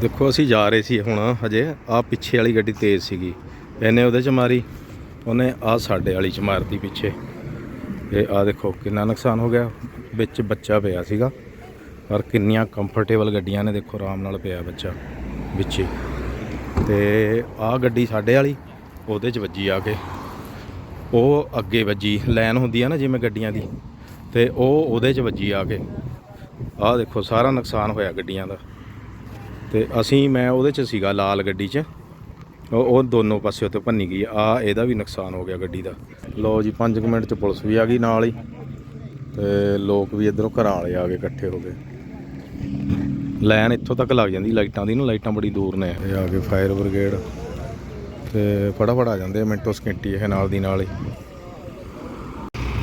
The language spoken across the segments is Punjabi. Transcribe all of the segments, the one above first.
ਦੇਖੋ, ਅਸੀਂ ਜਾ ਰਹੇ ਸੀ ਹੁਣ, ਹਜੇ ਆ ਪਿੱਛੇ ਵਾਲੀ ਗੱਡੀ ਤੇਜ਼ ਸੀਗੀ। ਇਹਨੇ ਉਹਦੇ ਚ ਮਾਰੀ, ਉਹਨੇ ਆ ਸਾਡੇ ਵਾਲੀ ਚ ਮਾਰਤੀ ਪਿੱਛੇ। ਇਹ ਆ ਦੇਖੋ, ਕਿੰਨਾ ਨੁਕਸਾਨ ਹੋ ਗਿਆ। ਵਿੱਚ ਬੱਚਾ ਪਿਆ ਸੀਗਾ, ਪਰ ਕਿੰਨੀਆਂ ਕੰਫਰਟੇਬਲ ਗੱਡੀਆਂ ਨੇ, ਦੇਖੋ, ਆਰਾਮ ਨਾਲ ਪਿਆ ਬੱਚਾ ਵਿੱਚ। ਤੇ ਆ ਗੱਡੀ ਸਾਡੇ ਵਾਲੀ, ਉਹਦੇ ਚ ਵੱਜੀ ਆ ਕੇ। ਉਹ ਅੱਗੇ ਵੱਜੀ ਲਾਈਨ ਹੁੰਦੀ ਆ ਨਾ ਜਿਵੇਂ ਗੱਡੀਆਂ ਦੀ, ਤੇ ਉਹ ਉਹਦੇ ਚ ਵੱਜੀ ਆ ਕੇ। ਆਹ ਦੇਖੋ, ਸਾਰਾ ਨੁਕਸਾਨ ਹੋਇਆ ਗੱਡੀਆਂ ਦਾ। ਤੇ ਅਸੀਂ, ਮੈਂ ਉਹਦੇ ਚ ਸੀਗਾ ਲਾਲ ਗੱਡੀ 'ਚ। ਉਹ ਉਹ ਦੋਨੋਂ ਪਾਸੇ ਉੱਤੇ ਭੰਨੀ ਗਈ। ਆ, ਇਹਦਾ ਵੀ ਨੁਕਸਾਨ ਹੋ ਗਿਆ ਗੱਡੀ ਦਾ। ਲੋ ਜੀ 5 ਮਿੰਟ 'ਚ ਪੁਲਿਸ ਵੀ ਆ ਗਈ ਨਾਲ ਹੀ। ਤੇ ਲੋਕ ਵੀ ਇਧਰੋਂ ਘਰਾਂ ਵਾਲੇ ਆ ਗਏ, ਇਕੱਠੇ ਹੋ ਗਏ। ਲਾਈਨ ਇੱਥੋਂ ਤੱਕ ਲੱਗ ਜਾਂਦੀ, ਲਾਈਟਾਂ ਦੀ ਨਾ, ਲਾਈਟਾਂ ਬੜੀ ਦੂਰ ਨੇ। ਇਹ ਆ ਗਏ ਫਾਇਰ ਬ੍ਰਿਗੇਡ। ਤੇ ਫਟਾਫਟ ਆ ਜਾਂਦੇ ਆ, ਮਿੰਟੋ ਸਕਿੰਟੀ ਇਹ ਨਾਲ ਦੀ ਨਾਲ ਹੀ।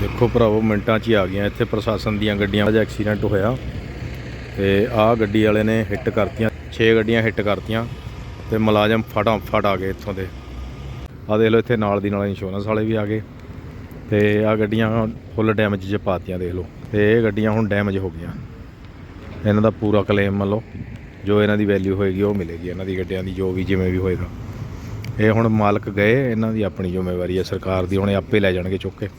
ਦੇਖੋ ਭਰਾਵੋ, ਮਿੰਟਾਂ 'ਚ ਹੀ ਆ ਗਈਆਂ ਇੱਥੇ ਪ੍ਰਸ਼ਾਸਨ ਦੀਆਂ ਗੱਡੀਆਂ। ਦਾ ਐਕਸੀਡੈਂਟ ਹੋਇਆ। ਤੇ ਆਹ ਗੱਡੀ ਵਾਲੇ ਨੇ ਹਿੱਟ ਕਰਤੀਆਂ। 6 ਗੱਡੀਆਂ ਹਿੱਟ ਕਰਤੀਆਂ ਤੇ ਮੁਲਾਜ਼ਮ ਫਟਾਫਟ ਆ ਗਏ ਇੱਥੋਂ ਦੇ। ਆਹ ਦੇਖ ਲਓ ਇੱਥੇ ਨਾਲ ਦੀ ਨਾਲ ਇੰਸ਼ੋਰੈਂਸ ਵਾਲੇ ਵੀ ਆ ਗਏ ਤੇ ਆਹ ਗੱਡੀਆਂ ਫੁੱਲ ਡੈਮੇਜ 'ਚ ਪਾਤੀਆਂ ਦੇਖ ਲਓ ਤੇ ਇਹ ਗੱਡੀਆਂ ਹੁਣ ਡੈਮੇਜ ਹੋ ਗਈਆਂ। ਇਹਨਾਂ ਦਾ ਪੂਰਾ ਕਲੇਮ ਮੰਨ ਲਓ, ਜੋ ਇਹਨਾਂ ਦੀ ਵੈਲਿਊ ਹੋਏਗੀ ਉਹ ਮਿਲੇਗੀ ਇਹਨਾਂ ਦੀ ਗੱਡੀਆਂ ਦੀ, ਜੋ ਵੀ ਜਿਵੇਂ ਵੀ ਹੋਏਗਾ। ਇਹ ਹੁਣ ਮਾਲਕ ਗਏ, ਇਹਨਾਂ ਦੀ ਆਪਣੀ ਜ਼ਿੰਮੇਵਾਰੀ ਹੈ ਸਰਕਾਰ ਦੀ, ਹੁਣ ਆਪੇ ਲੈ ਜਾਣਗੇ ਚੁੱਕ ਕੇ।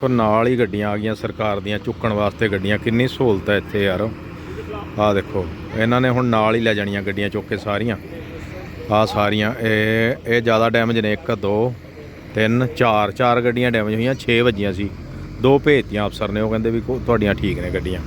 ਪਰ ਨਾਲ ਹੀ ਗੱਡੀਆਂ ਆ ਗਈਆਂ ਸਰਕਾਰ ਦੀਆਂ, ਚੁੱਕਣ ਵਾਸਤੇ ਗੱਡੀਆਂ, ਕਿੰਨੀ ਸਹੂਲਤ ਹੈ ਇੱਥੇ ਯਾਰ। ਆਹ ਦੇਖੋ, ਇਹਨਾਂ ਨੇ ਹੁਣ ਨਾਲ ਹੀ ਲੈ ਜਾਣੀਆਂ ਗੱਡੀਆਂ ਚੁੱਕ ਕੇ ਸਾਰੀਆਂ। ਆਹ ਸਾਰੀਆਂ, ਇਹ ਇਹ ਜ਼ਿਆਦਾ ਡੈਮੇਜ ਨੇ। 1 2 3 4 ਚਾਰ ਗੱਡੀਆਂ ਡੈਮੇਜ ਹੋਈਆਂ 6 ਵੱਜੀਆਂ ਸੀ। ਦੋ ਭੇਜਤੀਆਂ ਅਫਸਰ ਨੇ, ਉਹ ਕਹਿੰਦੇ ਵੀ ਕੋ- ਤੁਹਾਡੀਆਂ ਠੀਕ ਨੇ ਗੱਡੀਆਂ।